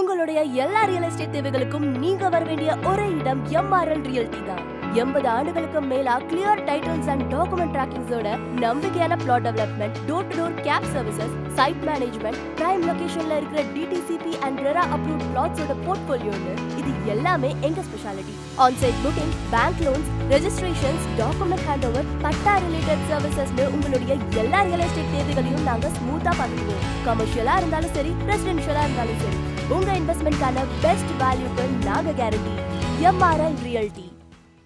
உங்களுடைய எல்லா real estate தேவைகளுக்கும் நீங்க வர வேண்டிய ஒரே இடம் எம்ஆர்எல் ரியல்டி தான். எண்பது ஆண்டுகளுக்கு மேலா கிளியர் டைட்டில்ஸ் அண்ட் டாக்குமெண்ட் டிராக்கிங்ஸோட நம்பிக்கையான plot development door to door cab services site management prime லொகேஷன்ல இருக்கிற டிடிசிபி அண்ட் ரெரா அப்ரூவ் பிளாட்ஸோட போர்ட்போலியோன்னு இது எல்லாமே எங்க speciality on site booking bank loans registrations document hand over patta related சர்வீசஸ்னு உங்களுடைய எல்லா ரியல் எஸ்டேட் தேவைகளையும் நாங்க ஸ்மூத்தா பார்த்துக்குவோம். கமர்ஷியலா இருந்தாலும் சரி ரெசிடென்ஷியலா இருந்தாலும் சரி. உங்க இன்வெஸ்ட்மெண்ட்கான பெஸ்ட் வேல்யூக்கு நாங்க கேரண்டி எம்ஆர்எல் ரியல்டி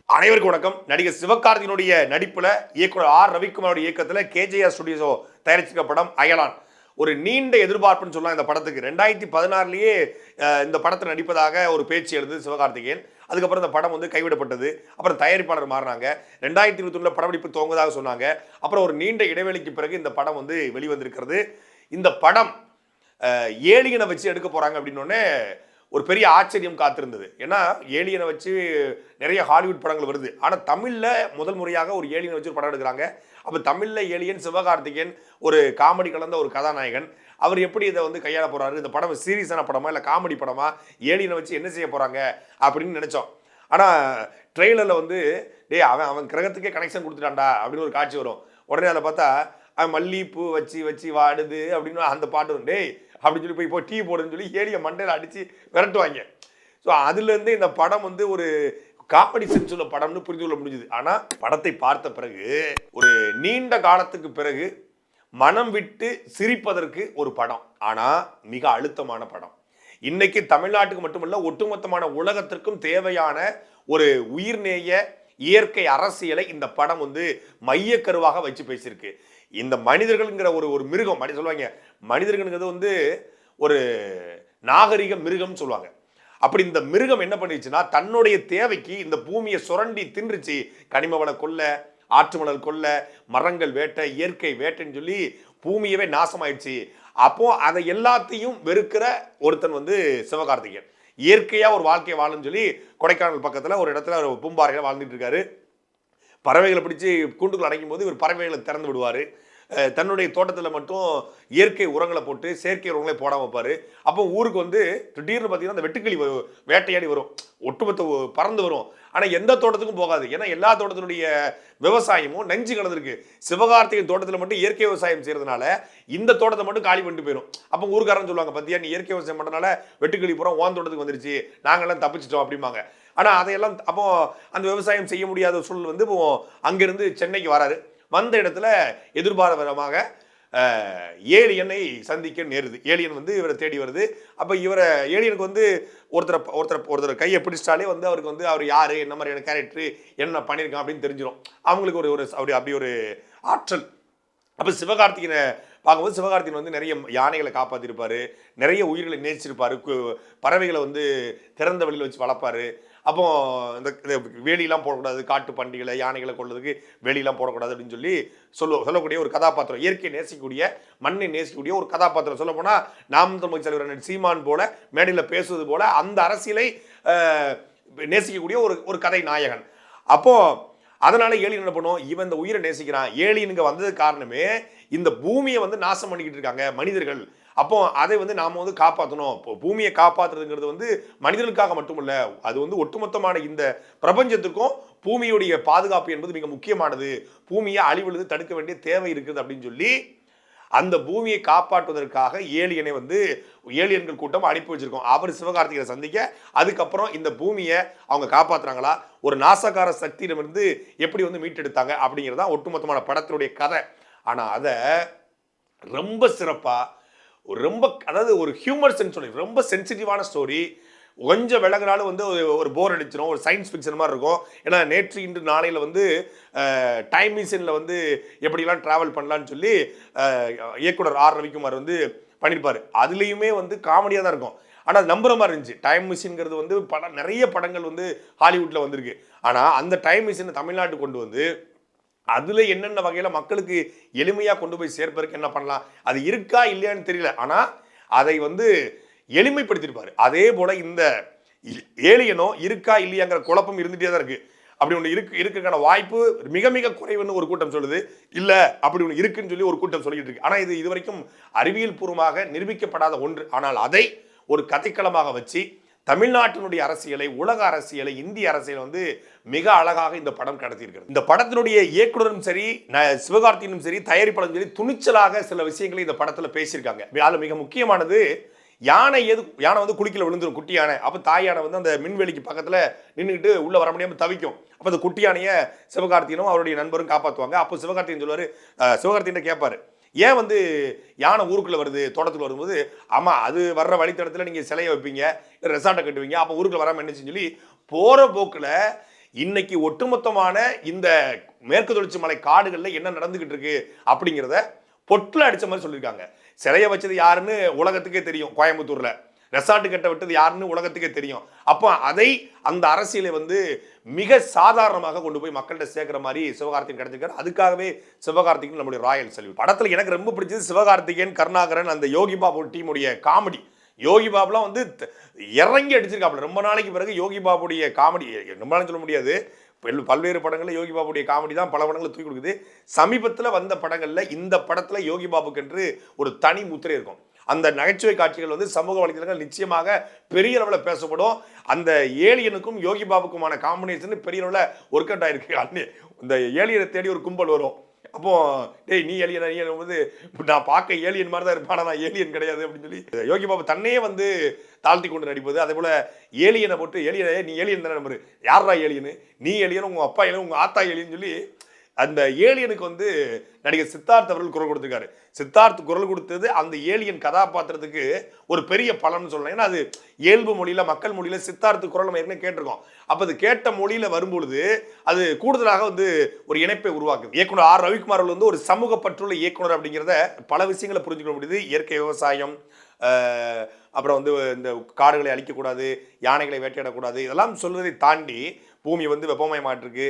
அனைவருக்கும் வணக்கம். நடிகர் சிவகார்த்தியினுடைய நடிப்புல இயக்குனர் ஆர் ரவிக்குமாரோட இயக்கத்துல கேஜேஆர் ஸ்டுடியோஸோ தயாரிச்சிருக்க படம் அயலான். ஒரு நீண்ட எதிர்பார்ப்புன்னு சொல்லலாம் இந்த படத்துக்கு. ரெண்டாயிரத்தி பதினாறுலேயே இந்த படத்தில் நடிப்பதாக ஒரு பேச்சு எழுது சிவகார்த்திகேயன். அதுக்கப்புறம் இந்த படம் வந்து கைவிடப்பட்டது. அப்புறம் தயாரிப்பாளர் மாறினாங்க. ரெண்டாயிரத்தி இருபத்தி படப்பிடிப்பு துவங்குவதாக சொன்னாங்க. அப்புறம் ஒரு நீண்ட இடைவெளிக்கு பிறகு இந்த படம் வந்து வெளிவந்திருக்கிறது. இந்த படம் ஏலியனை வச்சு எடுக்க போகிறாங்க அப்படின்னோடனே ஒரு பெரிய ஆச்சரியம் காத்திருந்தது. ஏன்னா ஏலியனை வச்சு நிறைய ஹாலிவுட் படங்கள் வருது. ஆனால் தமிழில் முதல் முறையாக ஒரு ஏலியனை வச்சு ஒரு படம் எடுக்கிறாங்க. அப்போ தமிழில் ஏலியன் சிவகார்த்திகேயன் ஒரு காமெடி கலந்த ஒரு கதாநாயகன் அவர் எப்படி இதை வந்து கையாள போகிறாரு இந்த படம் சீரியஸான படமா இல்லை காமெடி படமா? ஏலியனை வச்சு என்ன செய்ய போகிறாங்க அப்படின்னு நினச்சோம். ஆனால் ட்ரெய்லரில் வந்து டேய் அவன் அவன் கிரகத்துக்கே கனெக்ஷன் கொடுத்துட்டான்டா அப்படின்னு ஒரு காட்சி வரும். உடனே அதை பார்த்தா அவன் மல்லிகைப்பூ வச்சு வச்சு வாடுது அப்படின்னு அந்த பாட்டு டேய் அப்படின்னு சொல்லி போய் இப்போ டீ போடுன்னு சொல்லி ஏலியை மண்டையில் அடித்து விரட்டுவாங்க. ஸோ அதுலேருந்து இந்த படம் வந்து ஒரு காமெடி சென்ஸ் உள்ள படம்னு புரிந்து கொள்ள முடிஞ்சுது. ஆனால் படத்தை பார்த்த பிறகு ஒரு நீண்ட காலத்துக்கு பிறகு மனம் விட்டு சிரிப்பதற்கு ஒரு படம். ஆனால் மிக அழுத்தமான படம். இன்னைக்கு தமிழ்நாட்டுக்கு மட்டுமல்ல ஒட்டுமொத்தமான உலகத்திற்கும் தேவையான ஒரு உயிர்நேய இயற்கை அரசியலை இந்த படம் வந்து மையக்கருவாக வச்சு பேசியிருக்கு. இந்த மனிதர்கள்ங்கிற ஒரு ஒரு மிருகம் மனி சொல்லுவாங்க. மனிதர்கள்ங்கிறது வந்து ஒரு நாகரிக மிருகம்னு சொல்லுவாங்க. அப்படி இந்த மிருகம் என்ன பண்ணிடுச்சுன்னா தன்னுடைய தேவைக்கு இந்த பூமியை சுரண்டி தின்றுச்சு. கனிம வள கொல்ல ஆற்று மணல் கொல்ல மரங்கள் வேட்டை இயற்கை வேட்டைன்னு சொல்லி பூமியவே நாசமாயிடுச்சு. அப்போ அதை எல்லாத்தையும் வெறுக்கிற ஒருத்தன் வந்து சிவகார்த்திகேயன். இயற்கையா ஒரு வாழ்க்கையை வாழும்னு சொல்லி கொடைக்கானல் பக்கத்துல ஒரு இடத்துல ஒரு பூம்பாறையில வாழ்ந்துட்டு இருக்காரு. பறவைகளை பிடிச்சி கூண்டுக்குள் அடைக்கும் போது இவர் பறவைகளை திறந்து விடுவார். தன்னுடைய தோட்டத்தில் மட்டும் இயற்கை உரங்களை போட்டு செயற்கை உரங்களை போடாமல் வைப்பார் அப்போ ஊருக்கு வந்து திடீர்னு பார்த்தீங்கன்னா அந்த வெட்டுக்கிளி வேட்டையாடி வரும். ஒட்டுமொத்த பறந்து வரும். ஆனால் எந்த தோட்டத்துக்கும் போகாது. ஏன்னா எல்லா தோட்டத்தினுடைய விவசாயமும் நஞ்சு கலந்துருக்கு. சிவகார்த்திகை தோட்டத்தில் மட்டும் இயற்கை விவசாயம் செய்கிறதுனால இந்த தோட்டத்தை மட்டும் காலி பண்ணிட்டு போயிடும் அப்போ ஊருக்காரன் சொல்லுவாங்க பார்த்தியா நீ இயற்கை விவசாயம் பண்ணுறதுனால வெட்டுக்கிளி பூரா ஓன் தோட்டத்துக்கு வந்துருச்சு. நாங்கள்லாம் தப்பிச்சிட்டோம் அப்படிம்பாங்க. ஆனால் அதையெல்லாம் அப்போது அந்த விவசாயம் செய்ய முடியாத சூழல் வந்து இப்போ அங்கேருந்து சென்னைக்கு வராரு. வந்த இடத்துல எதிர்பாரபரமாக ஏலியனை சந்திக்க நேருது. ஏலியன் வந்து இவரை தேடி வருது. அப்போ இவரை ஏலியனுக்கு வந்து ஒருத்தரை ஒருத்தர் ஒருத்தர் கையை பிடிச்சிட்டாலே வந்து அவருக்கு வந்து அவர் யார் என்ன மாதிரியான கேரக்டர் என்ன பண்ணியிருக்கான் அப்படின்னு தெரிஞ்சிடும் அவங்களுக்கு ஒரு ஒரு அப்படி அப்படி ஒரு ஆற்றல். அப்போ சிவகார்த்திகனை பார்க்கும்போது சிவகார்த்திகன் வந்து நிறைய யானைகளை காப்பாற்றிருப்பாரு நிறைய உயிர்களை நேசிச்சிருப்பாரு கு- பறவைகளை வந்து திறந்த வெளியில் வச்சு வளர்ப்பார். அப்போ இந்த வேலியெல்லாம் போடக்கூடாது காட்டு பண்டிகளை யானைகளை கொள்றதுக்கு வேலியெல்லாம் போடக்கூடாது அப்படின்னு சொல்லி சொல்ல சொல்லக்கூடிய ஒரு கதாபாத்திரம் இயற்கையை நேசிக்கக்கூடிய மண்ணை நேசிக்கக்கூடிய ஒரு கதாபாத்திரம். சொல்ல போனால் நாம் தமிழ் தலைவர் சீமான் போல மேடையில் பேசுவது போல அந்த அரசியலை நேசிக்கக்கூடிய ஒரு ஒரு கதை நாயகன். அப்போது அதனால ஏலியன் என்ன பண்ணும்? இவன் இந்த உயிரை நேசிக்கிறான். ஏலியன் இங்க வந்ததுக்கு காரணமே இந்த பூமியை வந்து நாசம் பண்ணிக்கிட்டு இருக்காங்க மனிதர்கள். அப்போ அதை வந்து நாம் வந்து காப்பாற்றணும் இப்போ பூமியை காப்பாற்றுறதுங்கிறது வந்து மனிதர்களுக்காக மட்டுமல்ல அது வந்து ஒட்டுமொத்தமான இந்த பிரபஞ்சத்துக்கும் பூமியுடைய பாதுகாப்பு என்பது மிக முக்கியமானது. பூமியை அழிவுழுது தடுக்க வேண்டிய தேவை இருக்குது அப்படின்னு சொல்லி அந்த பூமியை காப்பாற்றுவதற்காக ஏலியனை வந்து ஏலியன்கள் கூட்டம் அனுப்பி வச்சிருக்கோம். அவர் சிவகார்த்திகரை சந்திக்க அதுக்கப்புறம் இந்த பூமியை அவங்க காப்பாத்துறாங்களா? ஒரு நாசகார சக்தியிடமிருந்து எப்படி வந்து மீட்டெடுத்தாங்க அப்படிங்கிறது தான் ஒட்டுமொத்தமான படத்தினுடைய கதை. ஆனால் அதை ரொம்ப சிறப்பாக ரொம்ப அதாவது ஒரு ஹியூமர் சென்ஸ் சொல்லி ரொம்ப சென்சிட்டிவான ஸ்டோரி கொஞ்சம் விலகினாலும் வந்து ஒரு- ஒரு போர் அடிச்சிடும் ஒரு சயின்ஸ் ஃபிக்ஷன் மாதிரி இருக்கும். ஏன்னா நேற்று இன்று நாளையில் வந்து டைம் மிஷினில் வந்து எப்படிலாம் ட்ராவல் பண்ணலான்னு சொல்லி இயக்குனர் ஆர். ரவிக்குமார் வந்து பண்ணியிருப்பார் அதுலேயுமே வந்து காமெடியாக தான் இருக்கும். ஆனால் நம்புற மாதிரி இருந்துச்சு. டைம் மிஷின்ங்கிறது வந்து படம் நிறைய படங்கள் வந்து ஹாலிவுட்டில் வந்திருக்கு. ஆனால் அந்த டைம் மிஷினை தமிழ்நாட்டுக்கு கொண்டு வந்து அதில் என்னென்ன வகையில் மக்களுக்கு எளிமையாக கொண்டு போய் சேர்ப்பதற்கு என்ன பண்ணலாம்? அது இருக்கா இல்லையான்னு தெரியல. ஆனால் அதை வந்து எளிமைப்படுத்தியிருப்பார். அதே போல் இந்த ஏலியனோ இருக்கா இல்லையாங்கிற குழப்பம் இருந்துகிட்டே தான் இருக்குது அப்படி ஒன்று இருக்கு இருக்கிறதுக்கான வாய்ப்பு மிக மிக குறைவுன்னு ஒரு கூட்டம் சொல்லுது. இல்லை அப்படி ஒன்று இருக்குன்னு சொல்லி ஒரு கூட்டம் சொல்லிட்டு இருக்கு. ஆனால் இது இதுவரைக்கும் அறிவியல் பூர்வமாக நிரூபிக்கப்படாத ஒன்று. ஆனால் அதை ஒரு கதைக்களமாக வச்சு தமிழ்நாட்டினுடைய அரசியலை உலக அரசியலை இந்திய அரசியலை வந்து மிக அழகாக இந்த படம் கடத்தியிருக்கிறது. இந்த படத்தினுடைய இயக்குனரும் சரி சிவகார்த்தியனும் சரி தயாரிப்பாளரும் சரி துணிச்சலாக சில விஷயங்களை இந்த படத்தில் பேசியிருக்காங்க. அதில் மிக முக்கியமானது யானை எது யானை வந்து குளிக்கல விழுந்துடும் குட்டி யானை. அப்போ தாய் யானை வந்து அந்த மின்வெளிக்கு பக்கத்தில் நின்றுக்கிட்டு உள்ளே வர முடியாமல் தவிக்கும். அப்போ அந்த குட்டி யானையை சிவகார்த்தியனும் அவருடைய நண்பரும் காப்பாற்றுவாங்க அப்போ சிவகார்த்தியன் சொல்லுவார் சிவகார்த்தியன் கேட்பார் ஏன் வந்து யானை ஊருக்குள்ளே வருது தோட்டத்துக்குள்ள வரும்போது? ஆமாம் அது வர்ற வழித்தடத்தில் நீங்கள் சிலையை வைப்பீங்க ரெசார்ட்டை கட்டுவீங்க அப்போ ஊருக்குள்ள வராமல் என்னச்சுன்னு சொல்லி போகிற போக்கில் இன்னைக்கு ஒட்டுமொத்தமான இந்த மேற்கு தொடர்ச்சி மலை காடுகளில் என்ன நடந்துக்கிட்டு இருக்கு அப்படிங்கிறத பொட்டில் அடித்த மாதிரி சொல்லியிருக்காங்க. சிலையை வச்சது யாருன்னு உலகத்துக்கே தெரியும் கோயம்புத்தூரில். ரெசார்ட் கட்ட விட்டது யாருன்னு உலகத்துக்கே தெரியும். அப்போ அதை அந்த அரசியலை வந்து மிக சாதாரணமாக கொண்டு போய் மக்கள்கிட்ட சேர்க்குற மாதிரி சிவகார்த்திகேயன் கிடைச்சிருக்காரு. அதுக்காகவே சிவகார்த்திகேயன் நம்முடைய ராயல் செல்வி. படத்தில் எனக்கு ரொம்ப பிடிச்சது சிவகார்த்திகேயன் கருணாகரன் அந்த யோகி பாபு டீமுடைய காமெடி. யோகி பாபுலாம் வந்து இறங்கி அடிச்சிருக்காப்புல. ரொம்ப நாளைக்கு பிறகு யோகி பாபுடைய காமெடி ரொம்ப நாள் சொல்ல முடியாது. பல்வேறு படங்களில் யோகி பாபுடைய காமெடி தான் பல படங்களை தூக்கி கொடுக்குது. சமீபத்தில் வந்த படங்களில் இந்த படத்தில் யோகி பாபுக்கென்று ஒரு தனி முத்திரை இருக்கும். அந்த நகைச்சுவை காட்சிகள் வந்து சமூக வலைதளங்கள் நிச்சயமாக பெரிய அளவில் பேசப்படும். அந்த ஏலியனுக்கும் யோகி பாபுக்குமான காம்பினேஷன் பெரிய அளவில் ஒர்க் அவுட் ஆயிருக்கு. அன்னு இந்த ஏலியனை தேடி ஒரு கும்பல் வரும். அப்போ டேய் நீ ஏலியன் நீ வந்து நான் பார்க்க ஏலியன் மாதிரி தான் இருப்பான் நான் ஏலியன் கிடையாது அப்படின்னு சொல்லி யோகி பாபு தன்னையே வந்து தாழ்த்தி கொண்டு நடிப்பது. அதே போல ஏலியனை போட்டு ஏலியனே நீ ஏலியன் தானே நம்பரு யாரா ஏலியனு நீ ஏலியன் உங்க அப்பா ஏலியன் உங்க ஆத்தா ஏலியன்னு சொல்லி அந்த ஏலியனுக்கு வந்து நடிகர் சித்தார்த் அவர்கள் குரல் கொடுத்துருக்காரு. சித்தார்த் குரல் கொடுத்தது அந்த ஏலியன் கதாபாத்திரத்துக்கு ஒரு பெரிய பலன் சொல்லலாம். ஏன்னா அது இயல்பு மொழியில் மக்கள் மொழியில் சித்தார்த்து குரல் நம்ம ஏற்கனவே கேட்டிருக்கோம். அப்போ அது கேட்ட மொழியில் வரும்பொழுது அது கூடுதலாக வந்து ஒரு இணைப்பை உருவாக்குது. இயக்குனர் ஆர். ரவிக்குமார் வந்து ஒரு சமூக பற்றுள்ள இயக்குனர் அப்படிங்கிறத பல விஷயங்களை புரிஞ்சுக்க முடியுது. இயற்கை விவசாயம் அப்புறம் வந்து இந்த காடுகளை அழிக்கக்கூடாது யானைகளை வேட்டையாடக்கூடாது இதெல்லாம் சொல்வதை தாண்டி பூமி வந்து வெப்பமயமாட்டிருக்கு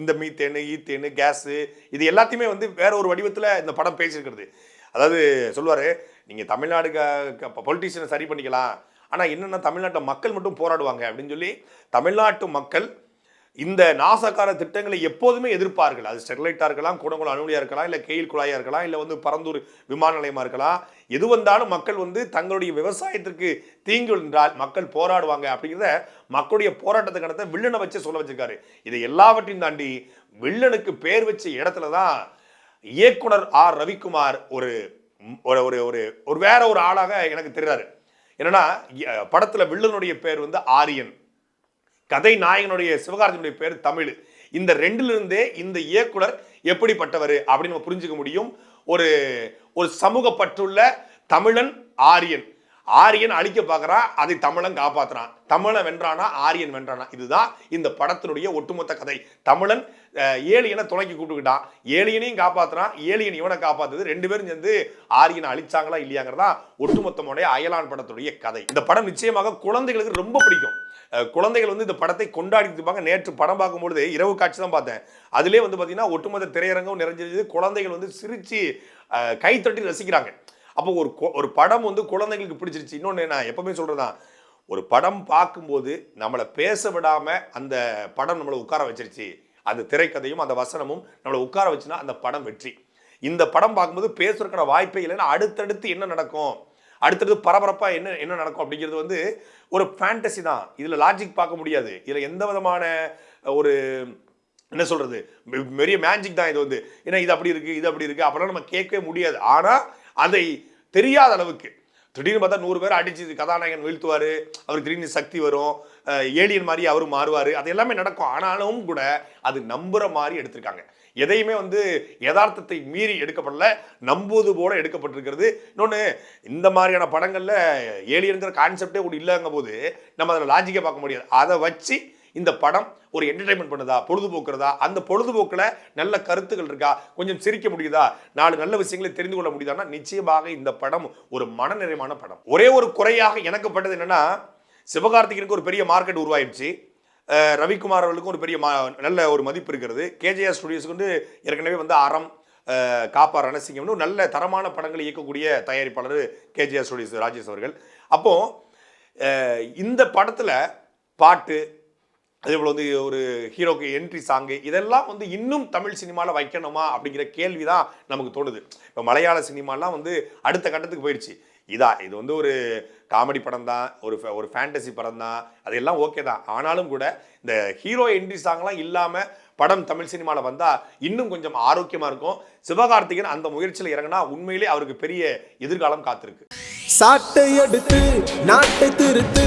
இந்த மீத்தேனு ஈத்தேனு கேஸு இது எல்லாத்தையுமே வந்து வேற ஒரு வடிவத்தில் இந்த படம் பேசியிருக்கிறது. அதாவது சொல்லுவார் நீங்கள் தமிழ்நாடு பொலிட்டீஷியனை சரி பண்ணிக்கலாம். ஆனால் என்னென்னா தமிழ்நாட்டில் மக்கள் மட்டும் போராடுவாங்க. அப்படின்னு சொல்லி தமிழ்நாட்டு மக்கள் இந்த நாசக்கார திட்டங்களை எப்போதுமே எதிர்ப்பார்கள். அது ஸ்டெர்லைட்டாக இருக்கலாம் கூடங்குளம் அணுலியாக இருக்கலாம் இல்லை கெயில் குழாயாக இருக்கலாம் இல்லை வந்து பரந்தூர் விமான நிலையமாக இருக்கலாம். எது வந்தாலும் மக்கள் வந்து தங்களுடைய விவசாயத்திற்கு தீங்கு என்றால் மக்கள் போராடுவாங்க அப்படிங்கிறத மக்களுடைய போராட்டத்துக்கான வில்லனை வச்சு சொல்ல வச்சிருக்காரு. இதை எல்லாவற்றையும் தாண்டி வில்லனுக்கு பேர் வச்ச இடத்துல தான் இயக்குனர் ஆர். ரவிக்குமார் ஒரு ஒரு ஒரு ஒரு ஒரு வேற ஒரு ஆளாக எனக்கு தெரிறாரு. என்னன்னா படத்தில் வில்லனுடைய பேர் வந்து ஆரியன். கதை நாயகனுடைய சிவகார்த்தினுடைய பேர் தமிழ். இந்த ரெண்டுல இருந்தே இந்த இயக்குனர் எப்படிப்பட்டவர் அப்படின்னு நம்ம புரிஞ்சுக்க முடியும். ஒரு ஒரு சமூக பற்றுள்ள தமிழன் ஆரியன். ஆரியன் அழிக்க பார்க்குறான் அதை தமிழன் காப்பாற்றுறான் தமிழன் வென்றானா ஆரியன் வென்றானா? இதுதான் இந்த படத்தினுடைய ஒட்டுமொத்த கதை. தமிழன் ஏலியனை துணைக்கி கூப்பிட்டுக்கிட்டான். ஏலியனையும் காப்பாற்றுறான் ஏலியன் இவனை காப்பாற்றுது ரெண்டு பேரும் சேர்ந்து ஆரியனை அழிச்சாங்களா இல்லையாங்கிறதா ஒட்டுமொத்தமுடைய அயலான் படத்துடைய கதை. இந்த படம் நிச்சயமாக குழந்தைகளுக்கு ரொம்ப பிடிக்கும். குழந்தைகள் வந்து இந்த படத்தை கொண்டாடிட்டு இருப்பாங்க. நேற்று படம் பார்க்கும்பொழுது இரவு காட்சி தான் பார்த்தேன். அதிலே வந்து பார்த்தீங்கன்னா ஒட்டுமொத்த திரையரங்கம் நிறைஞ்சிருந்தது குழந்தைகள் வந்து சிரித்து கைத்தட்டி ரசிக்கிறாங்க. அப்போ ஒரு கொ- ஒரு படம் வந்து குழந்தைங்களுக்கு பிடிச்சிருச்சு. இன்னொன்று நான் எப்பவுமே சொல்கிறேன்னா ஒரு படம் பார்க்கும்போது நம்மளை பேச விடாமல் அந்த படம் நம்மளை உட்கார வச்சிருச்சு. அந்த திரைக்கதையும் அந்த வசனமும் நம்மளை உட்கார வச்சுன்னா அந்த படம் வெற்றி. இந்த படம் பார்க்கும்போது பேசுறதுக்கான வாய்ப்பே இல்லைன்னா அடுத்தடுத்து என்ன நடக்கும்? அடுத்தடுத்து பரபரப்பாக என்ன என்ன நடக்கும் அப்படிங்கிறது வந்து ஒரு ஃபேண்டசி தான். இதில் லாஜிக் பார்க்க முடியாது. இதில் எந்த விதமான ஒரு என்ன சொல்கிறது பெரிய மேஜிக் தான் இது வந்து. ஏன்னா இது அப்படி இருக்குது இது அப்படி இருக்குது அப்படிலாம் நம்ம கேட்கவே முடியாது. ஆனால் அதை தெரியாத அளவுக்கு. திடீர்னு பார்த்தா நூறு பேர் அடிச்சு கதாநாயகன் வீழ்த்துவார். அவருக்கு திடீர்னு சக்தி வரும். ஏலியன் மாதிரி அவரும் மாறுவார். அது எல்லாமே நடக்கும். ஆனாலும் கூட அது நம்புகிற மாதிரி எடுத்திருக்காங்க. எதையுமே வந்து யதார்த்தத்தை மீறி எடுக்கப்படல. நம்புவது போல எடுக்கப்பட்டிருக்கிறது. இன்னொன்று இந்த மாதிரியான படங்களில் ஏலியனுங்கிற கான்செப்டே கூட இல்லைங்க போது நம்ம அதில் லாஜிக்கே பார்க்க முடியாது. அதை வச்சு இந்த படம் ஒரு என்டர்டைன்மெண்ட் பண்ணுதா? பொழுதுபோக்குறதா? அந்த பொழுதுபோக்கில் நல்ல கருத்துக்கள் இருக்கா? கொஞ்சம் சிரிக்க முடியுதா? நாலு நல்ல விஷயங்களை தெரிந்து கொள்ள முடியுதான்னா நிச்சயமாக இந்த படம் ஒரு மனநிறைவான படம். ஒரே ஒரு குறையாக எனக்குப்பட்டது என்னன்னா சிவகார்த்திகனுக்கு ஒரு பெரிய மார்க்கெட் உருவாயிடுச்சு. ரவிக்குமார் அவர்களுக்கும் ஒரு பெரிய நல்ல ஒரு மதிப்பு இருக்கிறது. கேஜேஆர் ஸ்டுடியோஸ்க்கு வந்து ஏற்கனவே வந்து அறம் காப்பா ரணசிங்கம்னு நல்ல தரமான படங்களை இயக்கக்கூடிய தயாரிப்பாளர் கேஜேஆர் ஸ்டுடியோஸ் ராஜேஷ் அவர்கள். அப்போது இந்த படத்தில் பாட்டு அதே போல் வந்து ஒரு ஹீரோக்கு என்ட்ரி சாங்கு இதெல்லாம் வந்து இன்னும் தமிழ் சினிமாவில் வைக்கணுமா அப்படிங்கிற கேள்வி தான் நமக்கு தோணுது. இப்போ மலையாள சினிமாலாம் வந்து அடுத்த கட்டத்துக்கு போயிடுச்சு. இதா இது வந்து ஒரு காமெடி படம் தான் ஒரு ஒரு ஃபேண்டசி படம் தான் அதெல்லாம் ஓகே தான். ஆனாலும் கூட இந்த ஹீரோ என்ட்ரி சாங்லாம் இல்லாமல் படம் தமிழ் சினிமாவில் வந்தால் இன்னும் கொஞ்சம் ஆரோக்கியமாக இருக்கும். சிவகார்த்திகேயன் அந்த முயற்சியில் இறங்கினா உண்மையிலே அவருக்கு பெரிய எதிர்காலம் காத்திருக்கு. சாட்டை எடுத்து நாட்டை திருத்து